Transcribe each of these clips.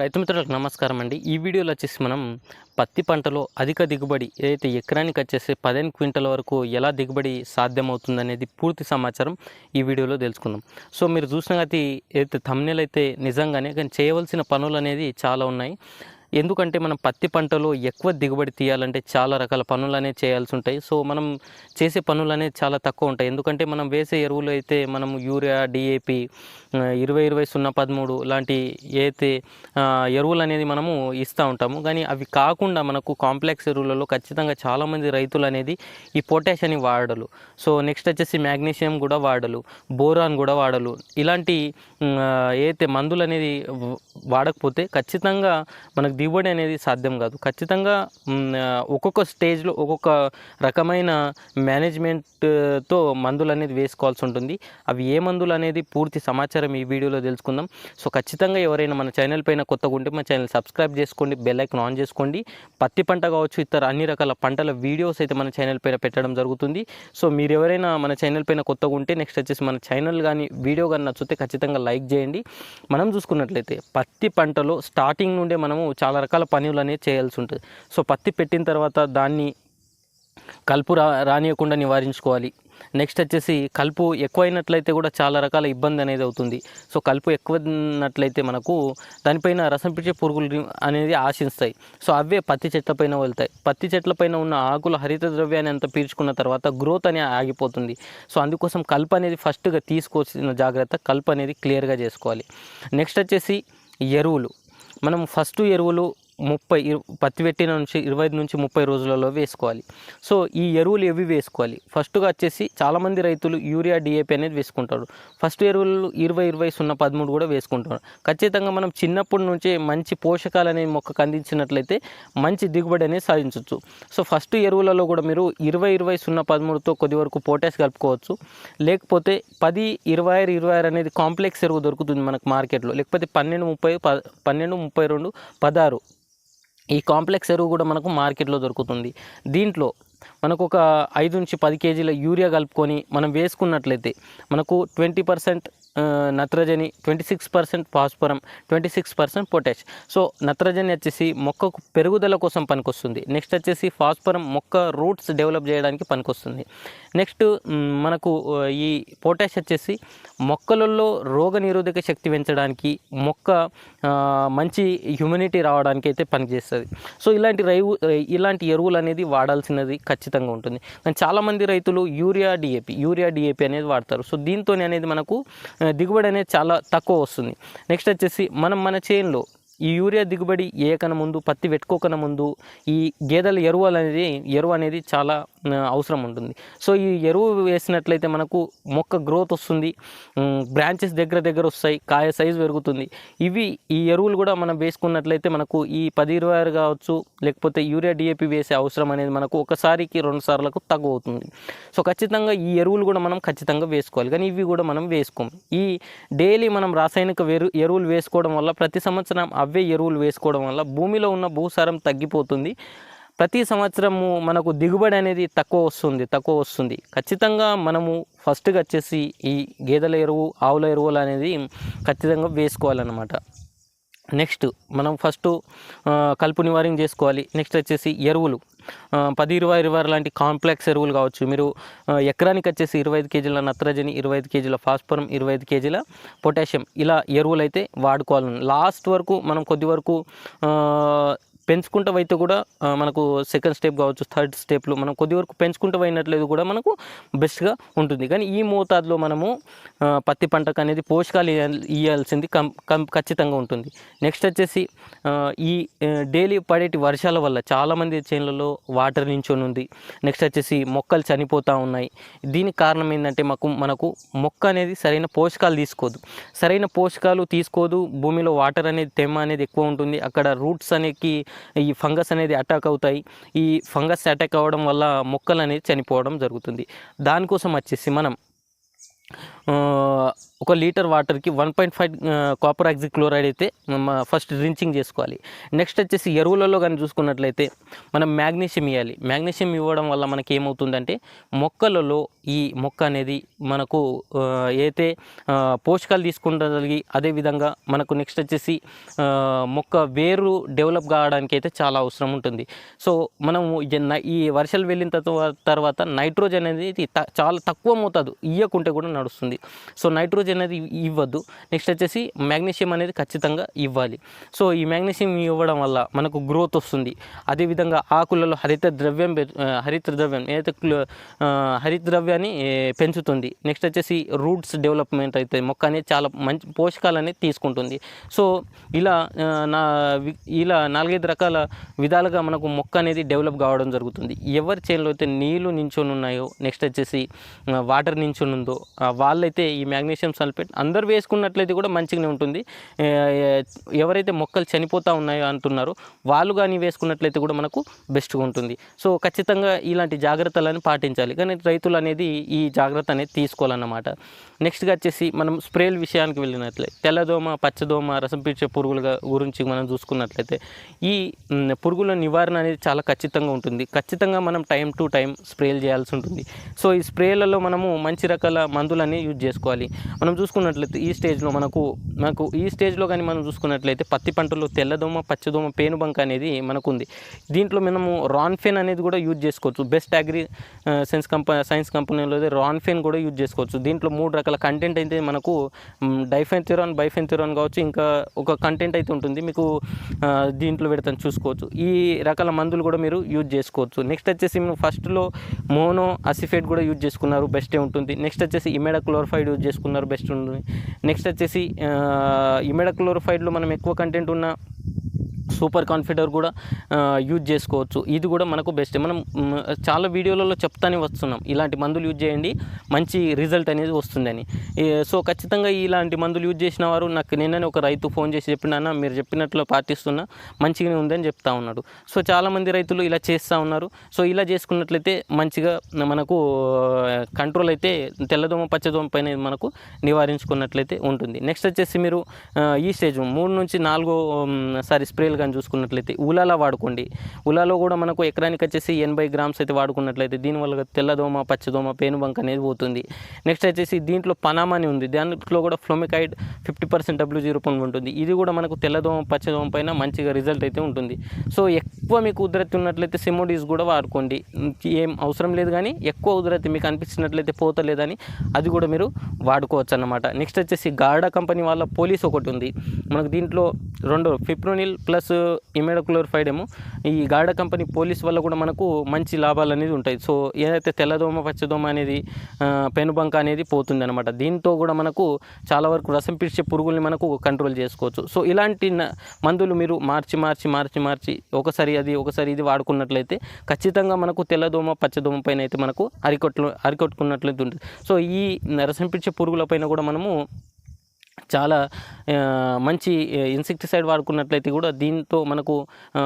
రైతు మిత్రులకు నమస్కారం అండి. ఈ వీడియోలో వచ్చేసి మనం పత్తి పంటలో అధిక దిగుబడి ఏదైతే ఎకరానికి వచ్చేసి పదిహేను క్వింటల్ వరకు ఎలా దిగుబడి సాధ్యమవుతుంది అనేది పూర్తి సమాచారం ఈ వీడియోలో తెలుసుకుందాం. సో మీరు చూసినది ఏదైతే తమ్నెలైతే అయితే నిజంగానే కానీ చేయవలసిన పనులు అనేది చాలా ఉన్నాయి. ఎందుకంటే మనం పత్తి పంటలో ఎక్కువ దిగుబడి తీయాలంటే చాలా రకాల పనులు అనేవి చేయాల్సి ఉంటాయి. సో మనం చేసే పనులు అనేవి చాలా తక్కువ ఉంటాయి. ఎందుకంటే మనం వేసే ఎరువులు అయితే మనం యూరియా డిఏపి ఇరవై ఇరవై సున్నా పదమూడు లాంటి ఏదైతే ఎరువులు అనేది మనము ఇస్తూ ఉంటాము. కానీ అవి కాకుండా మనకు కాంప్లెక్స్ ఎరువులలో ఖచ్చితంగా చాలామంది రైతులు అనేది ఈ పొటాష్ అని వాడలు. సో నెక్స్ట్ వచ్చేసి మ్యాగ్నీషియం కూడా వాడలు బోరాన్ కూడా వాడలు. ఇలాంటి ఉమ్, ఏదైతే మందులు అనేది వాడకపోతే ఖచ్చితంగా మనకు దిగుబడి అనేది సాధ్యం కాదు. ఖచ్చితంగా ఒక్కొక్క స్టేజ్లో ఒక్కొక్క రకమైన మేనేజ్మెంట్తో మందులు అనేది వేసుకోవాల్సి ఉంటుంది. అవి ఏ మందులు అనేది పూర్తి సమాచారం ఈ వీడియోలో తెలుసుకుందాం. సో ఖచ్చితంగా ఎవరైనా మన ఛానల్ పైన కొత్తగా ఉంటే మన ఛానల్ సబ్స్క్రైబ్ చేసుకోండి బెల్ ఐకన్ ఆన్ చేసుకోండి. పత్తి పంట కావచ్చు ఇతర అన్ని రకాల పంటల వీడియోస్ అయితే మన ఛానల్ పైన పెట్టడం జరుగుతుంది. సో మీరు ఎవరైనా మన ఛానల్ పైన కొత్తగా ఉంటే నెక్స్ట్ వచ్చేసి మన ఛానల్ కానీ వీడియో కానీ నచ్చితే ఖచ్చితంగా లైక్ చేయండి. మనం చూసుకున్నట్లయితే పత్తి పంటలో స్టార్టింగ్ నుండే మనము చాలా చాలా రకాల పనులు అనేది చేయాల్సి ఉంటుంది. సో పత్తి పెట్టిన తర్వాత దాన్ని కలుపు రా రానియకుండా నివారించుకోవాలి. నెక్స్ట్ వచ్చేసి కలుపు ఎక్కువైనట్లయితే కూడా చాలా రకాల ఇబ్బంది అనేది అవుతుంది. సో కలుపు ఎక్కువ ఉన్నట్లయితే మనకు దానిపైన రసం పిచ్చే పురుగులు అనేది ఆశిస్తాయి. సో అవే పత్తి చెట్ల పైన వెళ్తాయి. పత్తి చెట్ల పైన ఉన్న ఆకుల హరిత ద్రవ్యాన్ని అంతా పీల్చుకున్న తర్వాత గ్రోత్ అనేది ఆగిపోతుంది. సో అందుకోసం కలుపు అనేది ఫస్ట్గా తీసుకోవాల్సిన జాగ్రత్త కలుపు అనేది క్లియర్గా చేసుకోవాలి. నెక్స్ట్ వచ్చేసి ఎరువులు. మనం ఫస్ట్ ఎరువులు ముప్పై పత్తి పెట్టిన నుంచి ఇరవై ఐదు నుంచి ముప్పై రోజులలో వేసుకోవాలి. సో ఈ ఎరువులు ఎవి వేసుకోవాలి? ఫస్ట్గా వచ్చేసి చాలామంది రైతులు యూరియా డిఏపి అనేది వేసుకుంటారు. ఫస్ట్ ఎరువులు ఇరవై ఇరవై సున్నా పదమూడు కూడా వేసుకుంటారు. ఖచ్చితంగా మనం చిన్నప్పటి నుంచే మంచి పోషకాలు అనేవి మొక్కకు అందించినట్లయితే మంచి దిగుబడి అనేది సాధించవచ్చు సో ఫస్ట్ ఎరువులలో కూడా మీరు ఇరవై ఇరవై సున్నా పదమూడుతో కొద్ది వరకు పొటాష్ కలుపుకోవచ్చు. లేకపోతే పది ఇరవై ఆరు ఇరవై ఆరు అనేది కాంప్లెక్స్ ఎరువు దొరుకుతుంది మనకు మార్కెట్లో. లేకపోతే పన్నెండు ముప్పై పన్నెండు ముప్పై రెండు పదహారు ఈ కాంప్లెక్స్ ఎరువు కూడా మనకు మార్కెట్లో దొరుకుతుంది. దీంట్లో మనకు ఒక ఐదు నుంచి పది కేజీల యూరియా కలుపుకొని మనం వేసుకున్నట్లయితే మనకు ట్వంటీ పర్సెంట్ నత్రజని twenty six percent phosphorus twenty six percent potash. So నత్రజని వచ్చేసి మొక్కకు పెరుగుదల కోసం పనికొస్తుంది. నెక్స్ట్ వచ్చేసి ఫాస్ఫరం మొక్క రూట్స్ డెవలప్ చేయడానికి పనికొస్తుంది. నెక్స్ట్ మనకు ఈ పొటాష్ వచ్చేసి మొక్కలలో రోగ నిరోధక శక్తి పెంచడానికి మొక్క మంచి హ్యూమినిటీ రావడానికి అయితే పనిచేస్తుంది. సో ఇలాంటి రైవు ఇలాంటి ఎరువులు అనేది వాడాల్సినది ఖచ్చితంగా ఉంటుంది. కానీ చాలామంది రైతులు యూరియా డిఏపి యూరియా డిఏపి అనేది వాడతారు. సో దీంతో అనేది మనకు దిగుబడి అనేది చాలా తక్కువ వస్తుంది. నెక్స్ట్ వచ్చేసి మనం మన చేనులో ఈ యూరియా దిగుబడి ఏకన ముందు పత్తి పెట్టుకోకన ముందు ఈ గేదెల ఎరువులు అనేది ఎరువు అనేది చాలా అవసరం ఉంటుంది. సో ఈ ఎరువు వేసినట్లయితే మనకు మొక్క గ్రోత్ వస్తుంది. బ్రాంచెస్ దగ్గర దగ్గర వస్తాయి. కాయ సైజు పెరుగుతుంది. ఇవి ఈ ఎరువులు కూడా మనం వేసుకున్నట్లయితే మనకు ఈ పది ఇరవై ఆరు కావచ్చు లేకపోతే యూరియా డిఏపి వేసే అవసరం అనేది మనకు ఒకసారికి రెండు సార్లకు తక్కువ అవుతుంది. సో ఖచ్చితంగా ఈ ఎరువులు కూడా మనం ఖచ్చితంగా వేసుకోవాలి. కానీ ఇవి కూడా మనం వేసుకోం. ఈ డైలీ మనం రాసాయనిక వెరు ఎరువులు వేసుకోవడం వల్ల ప్రతి సంవత్సరం అవే ఎరువులు వేసుకోవడం వల్ల భూమిలో ఉన్న భూసారం తగ్గిపోతుంది. ప్రతి సంవత్సరము మనకు దిగుబడి అనేది తక్కువ వస్తుంది తక్కువ వస్తుంది. ఖచ్చితంగా మనము ఫస్ట్గా వచ్చేసి ఈ గేదెల ఎరువు ఆవుల ఎరువులు అనేది ఖచ్చితంగా వేసుకోవాలన్నమాట. నెక్స్ట్ మనం ఫస్ట్ కలుపు నివారణ చేసుకోవాలి. నెక్స్ట్ వచ్చేసి ఎరువులు. పది ఇరవై ఇరవై లాంటి కాంప్లెక్స్ ఎరువులు కావచ్చు. మీరు ఎకరానికి వచ్చేసి ఇరవై ఐదు కేజీల నత్రజని ఇరవై ఐదు కేజీల ఫాస్ఫరం ఇరవై ఐదు కేజీల పొటాషియం ఇలా ఎరువులు అయితే వాడుకోవాలి లాస్ట్ వరకు మనం కొద్ది వరకు పెంచుకుంటూ అయితే కూడా మనకు సెకండ్ స్టెప్ కావచ్చు థర్డ్ స్టెప్లో మనం కొద్ది వరకు పెంచుకుంటూ పోయినట్లేదు కూడా మనకు బెస్ట్గా ఉంటుంది. కానీ ఈ మోతాదులో మనము పత్తి పంటకు అనేది పోషకాలు ఇవ్వాల్సింది కం కం ఖచ్చితంగా ఉంటుంది. నెక్స్ట్ వచ్చేసి ఈ డైలీ పడేటి వర్షాల వల్ల చాలామంది చేనులలో వాటర్ నించొని ఉంది. నెక్స్ట్ వచ్చేసి మొక్కలు చనిపోతూ ఉన్నాయి. దీనికి కారణం ఏంటంటే మాకు మనకు మొక్క అనేది సరైన పోషకాలు తీసుకోదు. సరైన పోషకాలు తీసుకోదు. భూమిలో వాటర్ అనేది తెమ్మ అనేది ఎక్కువ ఉంటుంది. అక్కడ రూట్స్ అనేకి ఈ ఫంగస్ అనేది అటాక్ అవుతాయి. ఈ ఫంగస్ అటాక్ అవ్వడం వల్ల మొక్కలు అనేది చనిపోవడం జరుగుతుంది. దానికోసం వచ్చేసి మనం ఒక లీటర్ వాటర్కి one point five copper oxychloride అయితే ఫస్ట్ డ్రించింగ్ చేసుకోవాలి. నెక్స్ట్ వచ్చేసి ఎరువులలో కానీ చూసుకున్నట్లయితే మనం మ్యాగ్నీషియం ఇవ్వాలి మ్యాగ్నీషియం ఇవ్వడం వల్ల మనకి ఏమవుతుందంటే మొక్కలలో ఈ మొక్క అనేది మనకు ఆ, అయితే పోషకాలు తీసుకుంటగలిగి అదేవిధంగా మనకు నెక్స్ట్ వచ్చేసి మొక్క వేరు డెవలప్ కావడానికి అయితే చాలా అవసరం ఉంటుంది. సో మనము ఈ వర్షాలు వెళ్ళిన తర్వాత తర్వాత నైట్రోజన్ అనేది చాలా తక్కువ మోతాదు. ఇయ్యకుంటే కూడా నడుస్తుంది. సో నైట్రోజన్ అనేది ఇవ్వద్దు నెక్స్ట్ వచ్చేసి మ్యాగ్నీషియం అనేది ఖచ్చితంగా ఇవ్వాలి. సో ఈ మ్యాగ్నీషియం ఇవ్వడం వల్ల మనకు గ్రోత్ వస్తుంది. అదేవిధంగా ఆకులలో హరిత ద్రవ్యం పె- హరిత ద్రవ్యం ఏదైతే హరిత ద్రవ్యాన్ని పెంచుతుంది. నెక్స్ట్ వచ్చేసి రూట్స్ డెవలప్మెంట్ అయితే మొక్క అనేది చాలా మంచి పోషకాలు అనేది తీసుకుంటుంది. సో ఇలా నా ఇలా నాలుగైదు రకాల విధాలుగా మనకు మొక్క అనేది డెవలప్ కావడం జరుగుతుంది. ఎవరి చేనులో అయితే నీళ్ళు నించొని ఉన్నాయో నెక్స్ట్ వచ్చేసి వాటర్ నించొని ఉందో వాళ్ళైతే ఈ మ్యాగ్నీషియం సల్ఫేట్ అందరు వేసుకున్నట్లయితే కూడా మంచిగానే ఉంటుంది. ఎవరైతే మొక్కలు చనిపోతూ ఉన్నాయో అంటున్నారో వాళ్ళు కానీ వేసుకున్నట్లయితే కూడా మనకు బెస్ట్గా ఉంటుంది. సో ఖచ్చితంగా ఇలాంటి జాగ్రత్తలను పాటించాలి. కానీ రైతులు అనేది ఈ జాగ్రత్త అనేది తీసుకోవాలన్నమాట. నెక్స్ట్గా వచ్చేసి మనం స్ప్రేల విషయానికి వెళ్ళినట్లయితే తెల్లదోమ పచ్చదోమ రసం పీల్చే పురుగుల గురించి మనం చూసుకున్నట్లయితే ఈ పురుగుల నివారణ అనేది చాలా ఖచ్చితంగా ఉంటుంది. ఖచ్చితంగా మనం టైం టు టైం స్ప్రేలు చేయాల్సి ఉంటుంది. సో ఈ స్ప్రేలలో మనము మంచి రకాల మందులన్నీ యూజ్ చేసుకోవాలి. మనం చూసుకున్నట్లయితే ఈ స్టేజ్లో మనకు మనకు ఈ స్టేజ్లో కానీ మనం చూసుకున్నట్లయితే పత్తి పంటలో తెల్లదోమ పచ్చదోమ పేనుబంక అనేది మనకు ఉంది దీంట్లో మనము రాన్ఫెన్ అనేది కూడా యూజ్ చేసుకోవచ్చు. Best agri science company science కంపెనీలో రాన్ఫెన్ కూడా యూజ్ చేసుకోవచ్చు. దీంట్లో మూడు రకాల కంటెంట్ అయితే మనకు డైఫెన్థిరాన్ బైఫెన్థిరాన్ కావచ్చు ఇంకా ఒక కంటెంట్ అయితే ఉంటుంది. మీకు దీంట్లో పెడతాను చూసుకోవచ్చు. ఈ రకాల మందులు కూడా మీరు యూజ్ చేసుకోవచ్చు. నెక్స్ట్ వచ్చేసి మేము ఫస్ట్లో మోనో అసిఫేట్ కూడా యూజ్ చేసుకున్నారు. బెస్టే ఉంటుంది. నెక్స్ట్ వచ్చేసి ఇమెడా క్లోరిఫైడ్ యూజ్ చేసుకున్నారు. బెస్ట్ ఉంటుంది. నెక్స్ట్ వచ్చేసి ఇమిడక్లోరిఫైడ్లో మనం ఎక్కువ కంటెంట్ ఉన్న సూపర్ కాన్ఫిడర్ కూడా యూజ్ చేసుకోవచ్చు. ఇది కూడా మనకు బెస్ట్ మనం చాలా వీడియోలలో చెప్తానే వస్తున్నాం ఇలాంటి మందులు యూజ్ చేయండి మంచి రిజల్ట్ అనేది వస్తుందని. సో ఖచ్చితంగా ఇలాంటి మందులు యూజ్ చేసిన వారు నాకు నిన్ననే ఒక రైతు ఫోన్ చేసి చెప్పినా మీరు చెప్పినట్లు పాటిస్తున్నా మంచిగానే ఉందని చెప్తా ఉన్నాడు. సో చాలామంది రైతులు ఇలా చేస్తూ ఉన్నారు. సో ఇలా చేసుకున్నట్లయితే మంచిగా మనకు కంట్రోల్ అయితే తెల్లదోమ పచ్చదోమ పైన మనకు నివారించుకున్నట్లయితే ఉంటుంది. నెక్స్ట్ వచ్చేసి మీరు ఈ స్టేజ్ మూడు నుంచి నాలుగో సారీ స్ప్రేలు కానీ చూసుకున్నట్లయితే ఉలాలా వాడుకోండి. ఉలాలో కూడా మనకు ఎకరానికి వచ్చేసి ఎనభై గ్రామ్స్ అయితే వాడుకున్నట్లయితే దీనివల్ల తెల్లదోమ పచ్చదోమ పేనుబంక అనేది పోతుంది. నెక్స్ట్ వచ్చేసి దీంట్లో పనామా అని ఉంది. దాంట్లో కూడా flonicamid fifty percent W zero point ఉంటుంది. ఇది కూడా మనకు తెల్లదోమ పచ్చదోమ పైన మంచిగా రిజల్ట్ అయితే ఉంటుంది. సో ఎక్కువ మీకు ఉధృతి ఉన్నట్లయితే సిమోడీస్ కూడా వాడుకోండి. ఏం అవసరం లేదు కానీ ఎక్కువ ఉధృతి మీకు అనిపించినట్లయితే పోతలేదని అది కూడా మీరు వాడుకోవచ్చు అన్నమాట నెక్స్ట్ వచ్చేసి గార్డా కంపెనీ వాళ్ళ పోలీస్ ఒకటి ఉంది. మనకు దీంట్లో రెండు ఫిప్రోనిల్ ప్లస్ ఇమెడోక్లోరిఫైడ్ ఏమో. ఈ గాఢ కంపెనీ పోలీస్ వల్ల కూడా మనకు మంచి లాభాలు అనేది ఉంటాయి. సో ఏదైతే తెల్లదోమ పచ్చదోమ అనేది పెనుబంక అనేది పోతుంది అనమాట దీంతో కూడా మనకు చాలా వరకు రసం పీల్చే పురుగుల్ని మనకు కంట్రోల్ చేసుకోవచ్చు. సో ఇలాంటి న- మందులు మీరు మార్చి మార్చి మార్చి మార్చి ఒకసారి అది ఒకసారి ఇది వాడుకున్నట్లయితే ఖచ్చితంగా మనకు తెల్లదోమ పచ్చదోమ పైన అయితే మనకు అరికొట్లు అరికొట్టుకున్నట్లయితే ఉంటుంది. సో ఈ రసం పీల్చే పురుగుల పైన కూడా మనము చాలా మంచి ఇన్సెక్టిసైడ్ వాడుకున్నట్లయితే కూడా దీంతో మనకు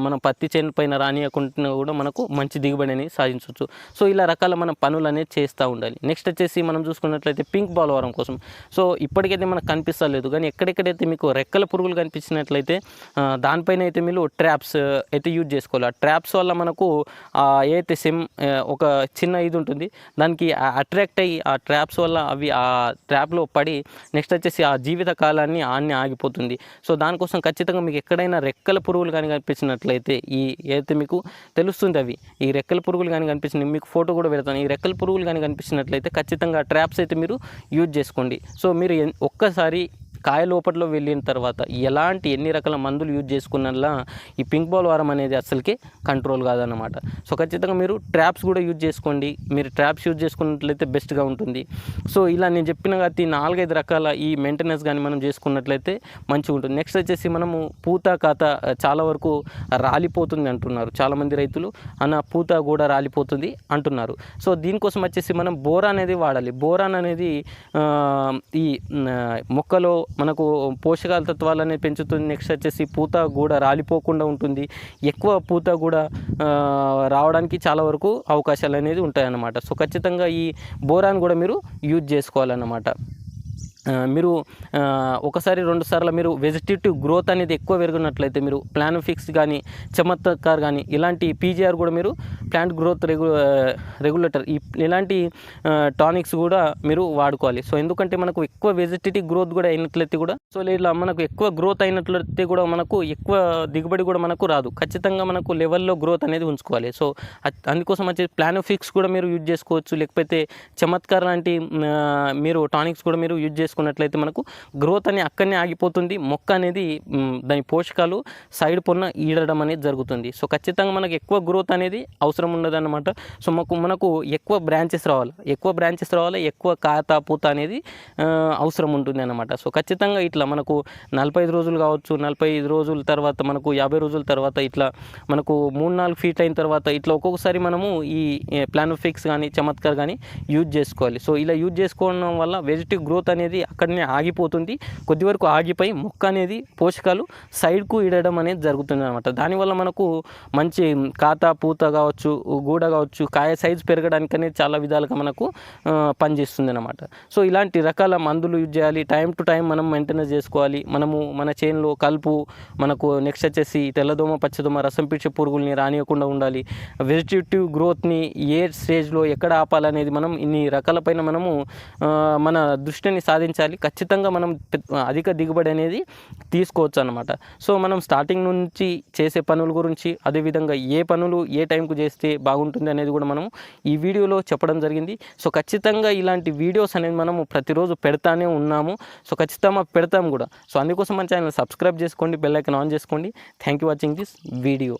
మనం పత్తి చేను పైన రానియకుండా కూడా మనకు మంచి దిగుబడి అనేది సాధించవచ్చు. సో ఇలా రకాల మనం పనులు అనేది చేస్తూ ఉండాలి. నెక్స్ట్ వచ్చేసి మనం చూసుకున్నట్లయితే పింక్ బాల్ వారం కోసం. సో ఇప్పటికైతే మనకు కనిపిస్తలేదు. కానీ ఎక్కడెక్కడైతే మీకు రెక్కల పురుగులు కనిపించినట్లయితే దానిపైన అయితే మీరు ట్రాప్స్ అయితే యూజ్ చేసుకోవాలి. ఆ ట్రాప్స్ వల్ల మనకు ఆ, ఏదైతే సిమ్ ఒక చిన్న ఇది ఉంటుంది దానికి అట్రాక్ట్ అయ్యి ఆ ట్రాప్స్ వల్ల అవి ఆ ట్రాప్లో పడి నెక్స్ట్ వచ్చేసి ఆ జీవిత కాలాన్ని ఆన్ని ఆగిపోతుంది. సో దానికోసం ఖచ్చితంగా మీకు ఎక్కడైనా రెక్కల పురుగులు కానీ కనిపించినట్లయితే ఈ ఏదైతే మీకు తెలుస్తుంది అవి ఈ రెక్కల పురుగులు కానీ కనిపించినాయి మీకు ఫోటో కూడా పెడతాను. ఈ రెక్కల పురుగులు కానీ కనిపించినట్లయితే ఖచ్చితంగా ట్రాప్స్ అయితే మీరు యూజ్ చేసుకోండి. సో మీరు ఒక్కసారి కాయ లోపట్లో వెళ్ళిన తర్వాత ఎలాంటి ఎన్ని రకాల మందులు యూజ్ చేసుకున్నలా ఈ పింక్ బాల్ వారం అనేది అసలుకి కంట్రోల్ కాదన్నమాట. సో ఖచ్చితంగా మీరు ట్రాప్స్ కూడా యూజ్ చేసుకోండి. మీరు ట్రాప్స్ యూజ్ చేసుకున్నట్లయితే బెస్ట్గా ఉంటుంది. సో ఇలా నేను చెప్పిన కాబట్టి నాలుగైదు రకాల ఈ మెయింటెనెన్స్ కానీ మనం చేసుకున్నట్లయితే మంచిగా ఉంటుంది. నెక్స్ట్ వచ్చేసి మనము పూత కాత చాలా వరకు రాలిపోతుంది అంటున్నారు చాలామంది రైతులు. అన్న పూత కూడా రాలిపోతుంది అంటున్నారు. సో దీనికోసం వచ్చేసి మనం బోరా అనేది వాడాలి. బోరాన్ అనేది ఈ మొక్కలో మనకు పోషకాల తత్వాలు అనేది పెంచుతుంది. నెక్స్ట్ వచ్చేసి పూత కూడా రాలిపోకుండా ఉంటుంది. ఎక్కువ పూత కూడా రావడానికి చాలా వరకు అవకాశాలు అనేది ఉంటాయన్నమాట. సో ఖచ్చితంగా ఈ బోరాన్ కూడా మీరు యూజ్ చేసుకోవాలన్నమాట. మీరు ఒకసారి రెండు సార్లు మీరు వెజిటేటివ్ గ్రోత్ అనేది ఎక్కువ పెరిగినట్లయితే మీరు ప్లాన్ ఫిక్స్ కానీ చమత్కార్ కానీ ఇలాంటి పీజీఆర్ కూడా మీరు ప్లాంట్ గ్రోత్ రెగ్యు రెగ్యులేటర్ ఈ ఇలాంటి టానిక్స్ కూడా మీరు వాడుకోవాలి. సో ఎందుకంటే మనకు ఎక్కువ వెజిటేటివ్ గ్రోత్ కూడా అయినట్లయితే కూడా సో ఇలా మనకు ఎక్కువ గ్రోత్ అయినట్లయితే కూడా మనకు ఎక్కువ దిగుబడి కూడా మనకు రాదు. ఖచ్చితంగా మనకు లెవెల్లో గ్రోత్ అనేది ఉంచుకోవాలి. సో అందుకోసం వచ్చి ప్లాన్ ఫిక్స్ కూడా మీరు యూజ్ చేసుకోవచ్చు. లేకపోతే చమత్కార్ లాంటి మీరు టానిక్స్ కూడా మీరు యూజ్ చేసుకున్నట్లయితే మనకు గ్రోత్ అనేది అక్కడనే ఆగిపోతుంది. మొక్క అనేది దాని పోషకాలు సైడ్ పొన్న ఈడడం అనేది జరుగుతుంది. సో ఖచ్చితంగా మనకు ఎక్కువ గ్రోత్ అనేది అవసరం ఉండదన్నమాట. సో మాకు మనకు ఎక్కువ బ్రాంచెస్ రావాలి. ఎక్కువ బ్రాంచెస్ రావాలి ఎక్కువ కాత పూత అనేది అవసరం ఉంటుంది అన్నమాట సో ఖచ్చితంగా ఇట్లా మనకు నలభై ఐదు రోజులు కావచ్చు నలభై ఐదు రోజుల తర్వాత మనకు యాభై రోజుల తర్వాత ఇట్లా మనకు మూడు నాలుగు ఫీట్ అయిన తర్వాత ఇట్లా ఒక్కొక్కసారి మనము ఈ ప్లానోఫిక్స్ కానీ చమత్కార్ కానీ యూజ్ చేసుకోవాలి. సో ఇలా యూజ్ చేసుకోవడం వల్ల వెజిటివ్ గ్రోత్ అనేది అక్కడనే ఆగిపోతుంది. కొద్ది వరకు ఆగిపోయి మొక్క అనేది పోషకాలు సైడ్కు ఇడడం అనేది జరుగుతుంది అనమాట దానివల్ల మనకు మంచి కాత పూత కావచ్చు గూడ కావచ్చు కాయ సైజు పెరగడానికి అనేది చాలా విధాలుగా మనకు పనిచేస్తుంది అనమాట సో ఇలాంటి రకాల మందులు యూజ్ చేయాలి. టైం టు టైం మనం మెయింటెనెన్స్ చేసుకోవాలి. మనము మన చేనులో కలుపు మనకు నెక్స్ట్ వచ్చేసి తెల్లదోమ పచ్చదోమ రసం పీల్చే పురుగుల్ని రానియకుండా ఉండాలి. వెజిటేటివ్ గ్రోత్ని ఏ స్టేజ్లో ఎక్కడ ఆపాలనేది మనం ఇన్ని రకాలపైన మనము మన దృష్టిని సాధించాలి ఖచ్చితంగా మనం అధిక దిగుబడి అనేది తీసుకోవచ్చు అనమాట సో మనం స్టార్టింగ్ నుంచి చేసే పనుల గురించి అదేవిధంగా ఏ పనులు ఏ టైంకు చేస్తే బాగుంటుంది అనేది కూడా మనం ఈ వీడియోలో చెప్పడం జరిగింది. సో ఖచ్చితంగా ఇలాంటి వీడియోస్ అనేది మనము ప్రతిరోజు పెడతానే ఉన్నాము. సో ఖచ్చితంగా పెడతాం కూడా. సో అందుకోసం మన ఛానల్ సబ్స్క్రైబ్ చేసుకోండి బెల్ ఐకన్ ఆన్ చేసుకోండి. Thank you watching this video.